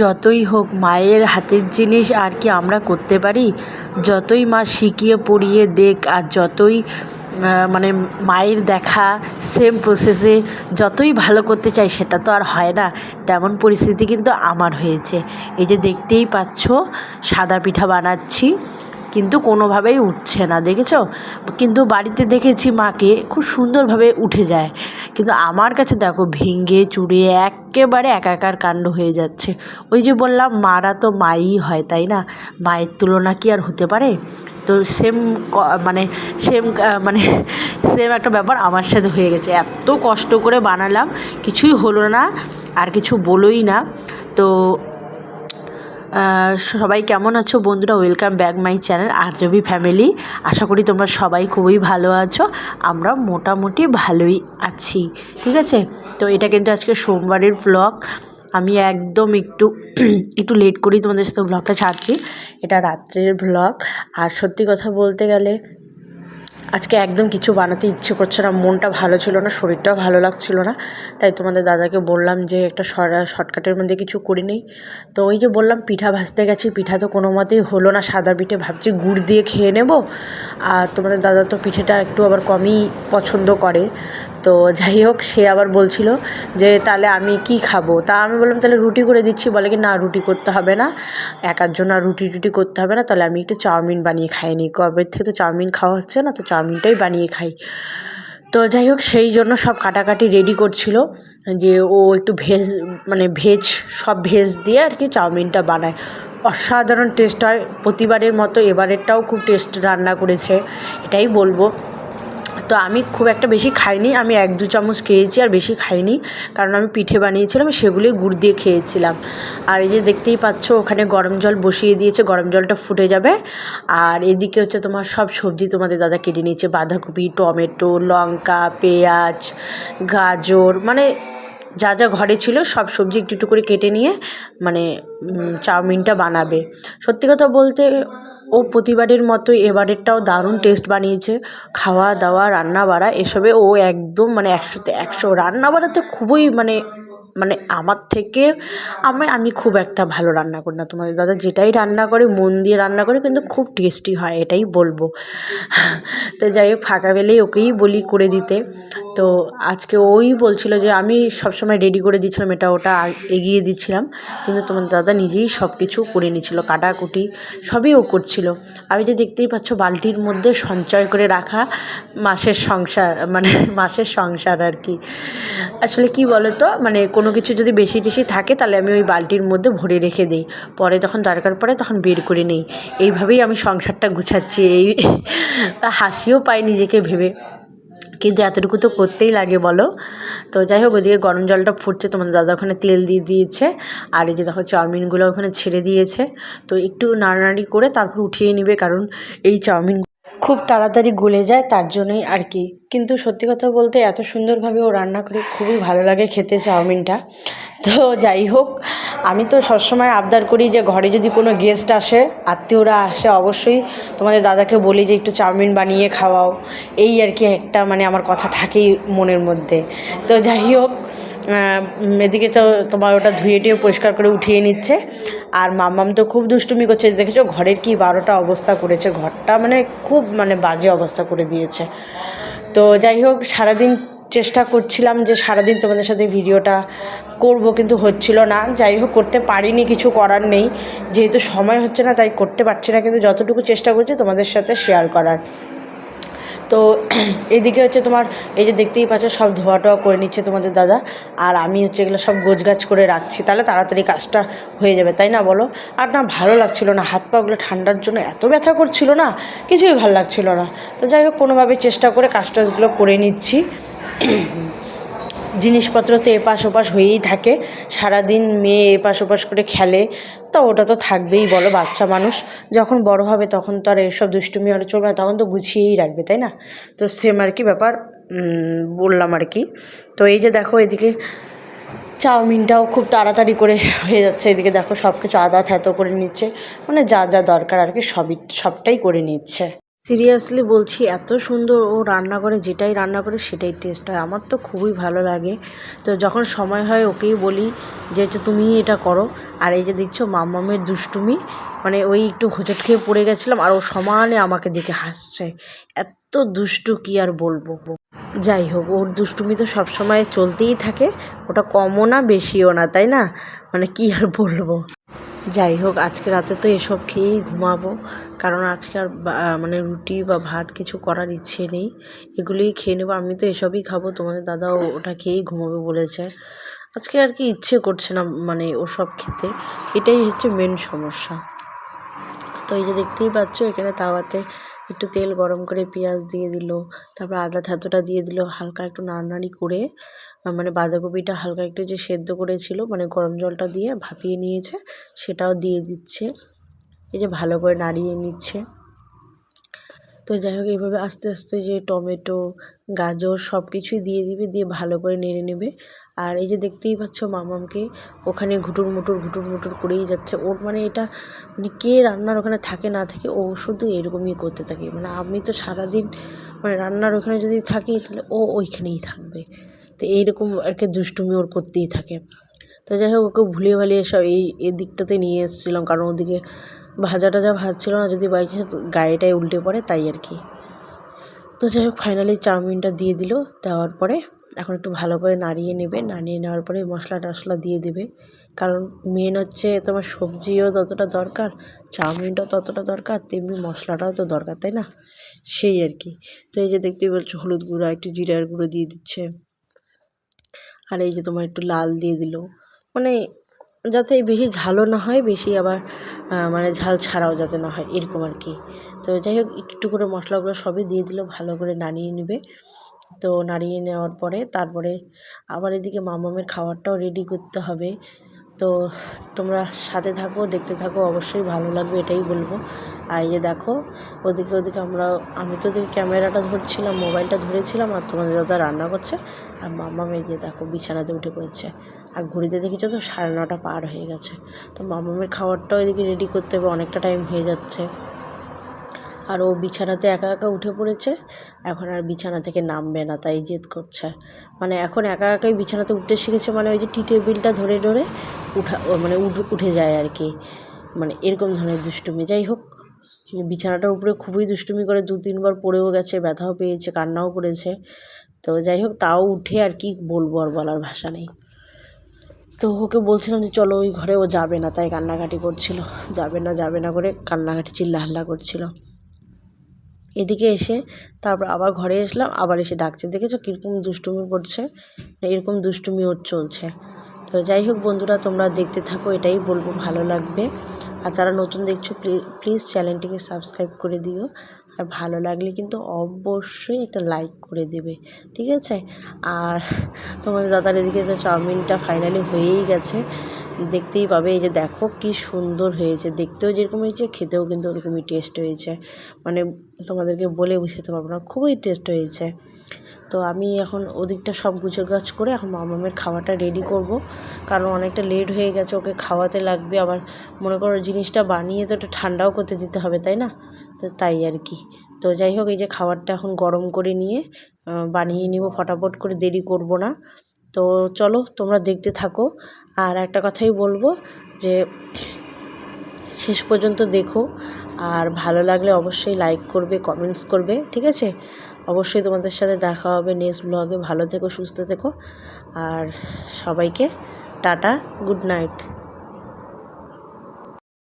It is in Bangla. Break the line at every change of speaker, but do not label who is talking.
যতই হোক মায়ের হাতের জিনিস আর কি আমরা করতে পারি, যতই মা শিখিয়ে পড়িয়ে দেখ আর যতই মানে মায়ের দেখা সেম প্রসেসে যতই ভালো করতে চাই সেটা তো আর হয় না। তেমন পরিস্থিতি কিন্তু আমার হয়েছে। এই যে দেখতেই পাচ্ছ, সাদা পিঠা বানাচ্ছি। কিন্তু কোনোভাবেই উঠছে না, দেখেছ? কিন্তু বাড়িতে দেখেছি মাকে খুব সুন্দরভাবে উঠে যায়। কিন্তু আমার কাছে দেখো, ভেঙে চুরে একেবারে একাকার কাণ্ড হয়ে যাচ্ছে। ওই যে বললাম, মারা তো মাই হয়, তাই না? মায়ের তুলনা কি আর হতে পারে? তো সেম মানে সেম মানে সেম একটা ব্যাপার আমার সাথে হয়ে গেছে। এত কষ্ট করে বানালাম, কিছুই হলো না, আর কিছু বলোই না। তো সবাই কেমন আছো? বন্ধুরা ওয়েলকাম ব্যাক মাই চ্যানেল আরজবি ফ্যামিলি আশা করি তোমরা সবাই খুবই ভালো আছো। আমরা মোটামুটি ভালোই আছি, ঠিক আছে? তো এটা কিন্তু আজকে সোমবারের ব্লগ আমি একদম একটু একটু লেট করেই তোমাদের সাথে ব্লগটা ছাড়ছি। এটা রাত্রের ব্লগ আর সত্যি কথা বলতে গেলে আজকে একদম কিছু বানাতে ইচ্ছে করছে না, মনটা ভালো ছিল না, শরীরটাও ভালো লাগছিল না। তাই তোমাদের দাদাকে বললাম যে একটা শর্টকাটের মধ্যে কিছু করে নেই। তো ওই যে বললাম, পিঠা ভাজতে গেছি, পিঠা তো কোনো মতেই হলো না, সাদা পিঠে ভাবছি গুড় দিয়ে খেয়ে নেব। আর তোমাদের দাদা তো পিঠেটা একটু আবার কমই পছন্দ করে। তো যাই হোক, সে আবার বলছিল যে, তাহলে আমি কি খাব? তা আমি বললাম, তাহলে রুটি করে দিচ্ছি। বলে কি, না, রুটি করতে হবে না। একার জন্য আর রুটি টুটি করতে হবে না। তাহলে আমি একটু চাউমিন বানিয়ে খাই নি কবে থেকে তো চাউমিন খাওয়া হচ্ছে না, তো চাউমিনটাই বানিয়ে খাই। তো যাই হোক, সেই জন্য সব কাটাকাটি রেডি করছিল যে ও একটু ভেজ মানে ভেজ সব ভেজ দিয়ে আর কি চাউমিনটা বানায়। অসাধারণ টেস্ট হয়। প্রতিবারের মতো এবারেরটাও খুব টেস্ট রান্না করেছে, এটাই বলব। তো আমি খুব একটা বেশি খাইনি। আমি এক দু চামচ খেয়েছি আর বেশি খাইনি। কারণ আমি পিঠে বানিয়েছিলাম, সেগুলোই গুড় দিয়ে খেয়েছিলাম। আর এই যে দেখতেই পাচ্ছ, ওখানে গরম জল বসিয়ে দিয়েছে, গরম জলটা ফুটে যাবে। আর এদিকে হচ্ছে তোমার সব সবজি তোমাদের দাদা কেটে নিয়েছে। বাঁধাকপি, টমেটো, লঙ্কা, পেঁয়াজ, গাজর মানে যা যা ঘরে ছিল সব সবজি একটু একটু করে কেটে নিয়ে মানে চাউমিনটা বানাবে। সত্যি কথা বলতে ও প্রতিবারের মতো এবারেরটাও দারুণ টেস্ট বানিয়েছে। খাওয়া, দাওয়া, রান্না বাড়া, এসবে ও একদম মানে একশোতে একশো। রান্না বাড়াতে খুবই মানে মানে আমার থেকে আমি আমি খুব একটা ভালো রান্না করি না। তোমাদের দাদা যেটাই রান্না করে, মন দিয়ে রান্না করে, কিন্তু খুব টেস্টি হয়, এটাই বলব। তো যাই হোক, ফাঁকা পেলেই ওকেই বলি করে দিতে। তো আজকে ওই বলছিল যে আমি সবসময় রেডি করে দিচ্ছিলাম এটা ওটা এগিয়ে দিচ্ছিলাম। কিন্তু তোমার দাদা নিজেই সব কিছু করে নিচ্ছিল কাটাকুটি সবই ও করছিল। আমি যে দেখতেই পাচ্ছ বালতির মধ্যে সঞ্চয় করে রাখা মাসের সংসার মানে মাসের সংসার আর কি। আসলে কি বলো তো মানে কোনো কিছু যদি বেশি টেশি থাকে তাহলে আমি ওই বালতির মধ্যে ভরে রেখে দিই। পরে যখন দরকার পড়ে তখন বের করে নিই। এইভাবেই আমি সংসারটা গুছাচ্ছি, এই হাসিও পাই নিজেকে ভেবে। কিন্তু এতটুকু তো করতেই লাগে, বলো? তো যাই হোক, ওদিকে গরম জলটা ফুটছে, তোমাদের দাদা ওখানে তেল দিয়ে দিয়েছে, আর এই যে দেখো চাউমিনগুলো ওখানে ছেড়ে দিয়েছে, তো একটু নাড়ানাড়ি করে তারপর উঠিয়ে নিবে, কারণ এই চাউমিন খুব তাড়াতাড়ি গলে যায় তার জন্যই আর কি। কিন্তু সত্যি কথা বলতে এত সুন্দরভাবে ও রান্না করে খুবই ভালো লাগে খেতে চাউমিনটা। তো যাই হোক, আমি তো সবসময় আবদার করি যে ঘরে যদি কোনো গেস্ট আসে, আত্মীয়রা আসে অবশ্যই তোমাদের দাদাকে বলি যে একটু চাউমিন বানিয়ে খাওয়াও। এই আর কি একটা মানে আমার কথা থাকেই মনের মধ্যে। তো যাই হোক এদিকে তো তোমার ওটা ধুয়ে টুয়ে পরিষ্কার করে উঠিয়ে নিচ্ছে। আর মামাম তো খুব দুষ্টুমি করছে। দেখেছ, ঘরের কি বারোটা অবস্থা করেছে? ঘরটা মানে খুব মানে বাজে অবস্থা করে দিয়েছে। তো যাই হোক, সারাদিন চেষ্টা করছিলাম যে সারাদিন তোমাদের সাথে ভিডিওটা করব, কিন্তু হচ্ছিল না। যাই হোক, করতে পারিনি, কিছু করার নেই। যেহেতু সময় হচ্ছে না, তাই করতে পারছি না, কিন্তু যতটুকু চেষ্টা করছি তোমাদের সাথে শেয়ার করার। তো এদিকে হচ্ছে তোমার, এই যে দেখতেই পাচ্ছ, সব ধোয়া টোয়া করে নিচ্ছে তোমাদের দাদা। আর আমি হচ্ছে এগুলো সব গোছগাছ করে রাখছি, তাহলে তাড়াতাড়ি কাজটা হয়ে যাবে, তাই না বলো? আর না ভালো লাগছিল না, হাত পাগুলো ঠান্ডার জন্য এত ব্যথা করছিল না, কিছুই ভালো লাগছিল না। তো যাই হোক কোনোভাবে চেষ্টা করে কাজ টাজগুলো করে নিচ্ছি। জিনিসপত্র তো এপাশ ওপাশ হয়েই থাকে। সারাদিন মেয়ে এপাশ ওপাশ করে খেলে, তা ওটা তো থাকবেই, বলো, বাচ্চা মানুষ। যখন বড় হবে তখন তো আর এসব দুষ্টুমি আর চলবে না, তখন তো গুছিয়েই রাখবে, তাই না? তো সেম আর কি ব্যাপার বললাম আর কি। তো এই যে দেখো এদিকে চাউমিনটাও খুব তাড়াতাড়ি করে হয়ে যাচ্ছে, এদিকে দেখো সব কিছু আদা থ্যাতো করে নিচ্ছে। মানে যা যা দরকার আর কি সবই, সবটাই করে নিচ্ছে। সিরিয়াসলি বলছি, এত সুন্দর ও রান্না করে, যেটাই রান্না করে সেটাই টেস্ট হয়। আমার তো খুবই ভালো লাগে। তো যখন সময় হয় ওকেই বলি যে হচ্ছে তুমি এটা করো। আর এই যে দেখছ মামামের দুষ্টুমি মানে ওই একটু হোঁচট খেয়ে পড়ে গেছিলাম আর ও সমানে আমাকে দেখে হাসছে। এত দুষ্টু কি আর বলব যাই হোক, ওর দুষ্টুমি তো সবসময় চলতেই থাকে। ওটা কমও না, বেশিও না, তাই না? মানে কি আর বলব? যাই হোক, আজকে রাতে তো এসব খেয়েই ঘুমাবো। কারণ আজকে আর মানে রুটি বা ভাত কিছু করার ইচ্ছে নেই। এগুলোই খেয়ে নেব। আমি তো এসবই খাব। তোমাদের দাদাও ওটা খেয়েই ঘুমাবে বলেছে। আজকে আর কি ইচ্ছে করছে না মানে ওসব খেতে। এটাই হচ্ছে মেন সমস্যা। তো এই যে দেখতেই পাচ্ছ, এখানে তাওয়াতে একটু তেল গরম করে পেঁয়াজ দিয়ে দিল, তারপর আদা থাতোটা দিয়ে দিল, হালকা একটু নাড়নাড়ি করে মানে বাঁধাকপিটা হালকা একটু যে সেদ্ধ করেছিল মানে গরম জলটা দিয়ে ভাপিয়ে নিয়েছে, সেটাও দিয়ে দিচ্ছে। এই যে ভালো করে নাড়িয়ে নিচ্ছে। তো যাই হোক এইভাবে আস্তে আস্তে যে টমেটো, গাজর সব কিছুই দিয়ে দিবে, দিয়ে ভালো করে নেড়ে নেবে। আর এই যে দেখতেই পাচ্ছ মামামকে, ওখানে ঘুটুর মুটুর ঘুটুর মুটুর করেই যাচ্ছে। ওর মানে এটা মানে কে রান্নার ওখানে থাকে না থাকে, ও শুধু এরকমই করতে থাকে। মানে আমি তো সারাদিন মানে রান্নার ওখানে যদি থাকি, তাহলে ও ওইখানেই থাকবে। তো এইরকম আর কি দুষ্টুমি ওর করতেই থাকে। তো যাই হোক, ওকে ভুলিয়ে ভালিয়ে সব এই, এদিকটাতে নিয়ে এসেছিলাম, কারণ ওদিকে ভাজা টাজা ভাজছিল না, যদি বাই চান্স গায়েটায় উল্টে পড়ে, তাই আর কি। তো যাই হোক ফাইনালি চাউমিনটা দিয়ে দিল, দেওয়ার পরে এখন একটু ভালো করে নাড়িয়ে নেবে। নাড়িয়ে নেওয়ার পরে মশলা টশলা দিয়ে দেবে। কারণ মেন হচ্ছে তোমার সবজিও ততটা দরকার, চাউমিনটাও ততটা দরকার, তেমনি মশলাটাও তো দরকার, তাই না? সেই আর কি। তো এই যে দেখতেই বলছো হলুদ গুঁড়ো, একটু জিরার গুঁড়ো দিয়ে দিচ্ছে। আর এই যে তোমার একটু লাল দিয়ে দিল। মানে যাতে বেশি ঝালও না হয়, বেশি আবার মানে ঝাল ছাড়াও যাতে না হয়, এরকম আর কি। তো যাই হোক, একটু করে মশলাগুলো সবই দিয়ে দিল, ভালো করে নাড়িয়ে নেবে। তো নাড়িয়ে নেওয়ার পরে তারপরে আবার এদিকে মামামের খাবারটাও রেডি করতে হবে। তো তোমরা সাথে থাকো, দেখতে থাকো, অবশ্যই ভালো লাগবে, এটাই বলব। আর এই যে দেখো, ওদিকে ওদিকে আমরা, আমি তো ওদিকে ক্যামেরাটা ধরছিলাম, মোবাইলটা ধরেছিলাম, আর তোমাদের দাদা রান্না করছে, আর মাম্মা মেয়ে দেখো বিছানাতে উঠে পড়েছে। আর ঘড়িতে দেখেছ তো, সাড়ে নটা পার হয়ে গেছে। তো মামামের খাবারটাও এদিকে রেডি করতে হবে, অনেকটা টাইম হয়ে যাচ্ছে। আর ও বিছানাতে একা একা উঠে পড়েছে। এখন আর বিছানা থেকে নামবে না, তাই জেদ করছে। মানে এখন একা একাই বিছানাতে উঠতে শিখেছে মানে ওই যে টি টেবিলটা ধরে ধরে উঠা মানে উঠ- যায় আর কি। মানে এরকম ধরনের দুষ্টুমি। যাই হোক, বিছানাটার উপরে খুবই দুষ্টুমি করে দু তিনবার পড়েও গেছে, ব্যথাও পেয়েছে, কান্নাও করেছে। তো যাই হোক, তাও উঠে আর কি বলব আর বলার ভাষা নেই। তো ওকে বলছিলাম যে, চলো ওই ঘরে, ও যাবে না। তাই কান্নাকাটি করছিল। যাবে না যাবে না করে কান্নাকাটি চিল্লা হাল্লা করছিল। এদিকে এসে তারপর আবার ঘরে আসলাম আবার এসে ডাকছে। দেখেছ কীরকম দুষ্টুমি করছে? এরকম দুষ্টুমি ওর চলছে। তো যাই হোক বন্ধুরা, তোমরা দেখতে থাকো, এটাই বলব, ভালো লাগবে। আর যারা নতুন দেখছ প্লিজ চ্যানেলটিকে সাবস্ক্রাইব করে দিও। আর ভালো লাগলে কিন্তু অবশ্যই একটা লাইক করে দেবে, ঠিক আছে? আর তোমাদের দাদার এদিকে তো চাউমিনটা ফাইনালি হয়েই গেছে। দেখতেই পাবে। এই যে দেখো কি সুন্দর হয়েছে। দেখতেও যেরকম হয়েছে, খেতেও কিন্তু ওরকমই টেস্ট হয়েছে। মানে তোমাদেরকে বলে বোঝাতে পারব না, খুবই টেস্ট হয়েছে। তো আমি এখন ওদিকটা সব গুছো গাছ করে এখন মামামের খাওয়াটা রেডি করব। কারণ অনেকটা লেট হয়ে গেছে, ওকে খাওয়াতে লাগবে। আবার মনে করো জিনিসটা বানিয়ে তো একটু ঠান্ডাও করতে দিতে হবে, তাই না? তো তাই আর কি। তো যাই হোক, এই যে খাবারটা এখন গরম করে নিয়ে বানিয়ে নিব, ফটাফট করে দেরি করব না। তো চলো, তোমরা দেখতে থাকো। আর একটা কথাই বলব যে, শেষ পর্যন্ত দেখো। আর ভালো লাগলে অবশ্যই লাইক করবে কমেন্টস করবে, ঠিক আছে? অবশ্যই তোমাদের সাথে দেখা হবে নেক্সট ব্লগে ভালো থেকো, সুস্থ থেকো। আর সবাইকে টাটা গুড নাইট